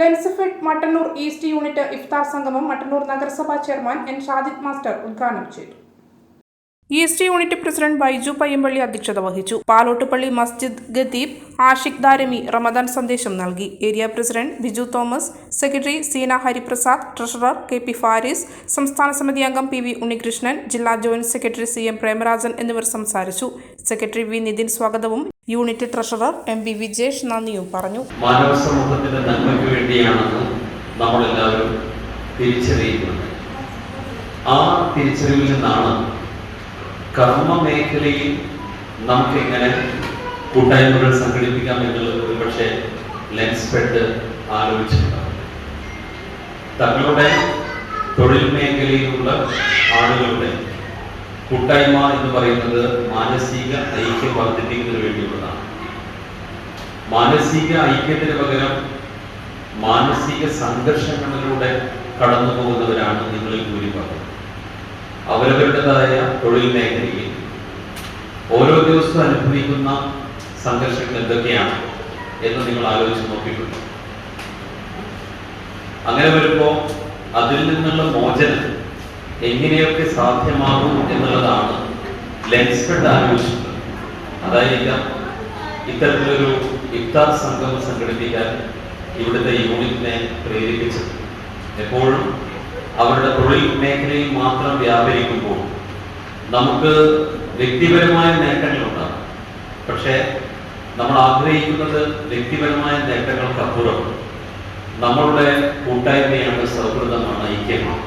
Lensfed Mattannur east unit ഇഫ്താർ സംഗമം മട്ടന്നൂർ നഗരസഭാ ചെയർമാൻ എൻ ഷാദിദ് മാസ്റ്റർ ഉദ്ഘാടനം ചെയ്തു. East unit president Baiju Payyampally അധ്യക്ഷത വഹിച്ചു. പാലോട്ടുപള്ളി മസ്ജിദ് ഗദീബ് ആഷിഖ് ദാരമി റമദാൻ സന്ദേശം നൽകി. Area president Biju Thomas secretary Seena Hariprasad treasurer K P Faris സംസ്ഥാന സമിതി അംഗം പി വി ഉണ്ണികൃഷ്ണൻ ജില്ലാ joint secretary C M Premarajan എന്നിവർ സംസാരിച്ചു. സെക്രട്ടറി വി നിതിൻ സ്വാഗതവും unit treasurer M V Vijesh നന്ദിയും പറഞ്ഞു. മാനവ സമൂഹത്തിന്റെ വേണ്ടിയാണെന്ന് നമ്മളെല്ലാവരും തിരിച്ചറിയുന്നുണ്ട്. ആ തിരിച്ചറിവിൽ നിന്നാണ് കർമ്മ മേഖലയിൽ നമുക്കെങ്ങനെ കൂട്ടായ്മകൾ സംഘടിപ്പിക്കാം എന്നുള്ളത് ഒരുപക്ഷെ ലെൻസ് പെട്ട് ആലോചിച്ചിട്ടുണ്ടാവും. തങ്ങളുടെ തൊഴിൽ മേഖലയിലുള്ള ആളുകളുടെ കൂട്ടായ്മ എന്ന് പറയുന്നത് മാനസിക ഐക്യം വർദ്ധിപ്പിക്കുന്നതിന് വേണ്ടിയുള്ളതാണ്. മാനസിക ഐക്യത്തിന് പകരം മാനസിക സംഘർഷങ്ങളിലൂടെ കടന്നു പോകുന്നവരാണ് നിങ്ങളിൽ ഭൂരിഭാഗം. അവരവരുടേതായ തൊഴിൽ മേഖലയിൽ ഓരോ ദിവസവും അനുഭവിക്കുന്ന സംഘർഷങ്ങൾ എന്തൊക്കെയാണ് എന്ന് നിങ്ങൾ ആലോചിച്ച് നോക്കിയിട്ടുണ്ട്. അങ്ങനെ വരുമ്പോൾ അതിൽ നിന്നുള്ള മോചനം എങ്ങനെയൊക്കെ സാധ്യമാകും എന്നുള്ളതാണ് ലെൻസ്ഫെഡ് ആലോചിച്ചത്. അതായിരിക്കാം ഇത്തരത്തിലൊരു ഇഫ്താർ സംഗമം സംഘടിപ്പിക്കാൻ ഇവിടുത്തെ യൂണിറ്റിനെ പ്രേരിപ്പിച്ചത്. എപ്പോഴും അവരുടെ തൊഴിൽ മേഖലയിൽ മാത്രം വ്യാപരിക്കുമ്പോൾ നമുക്ക് വ്യക്തിപരമായ നേട്ടങ്ങളുണ്ടാകും. പക്ഷേ നമ്മൾ ആഗ്രഹിക്കുന്നത് വ്യക്തിപരമായ നേട്ടങ്ങൾക്കപ്പുറം നമ്മളുടെ കൂട്ടായ്മയാണ് സൗഹൃദമാണ് ഐക്യമാണ്.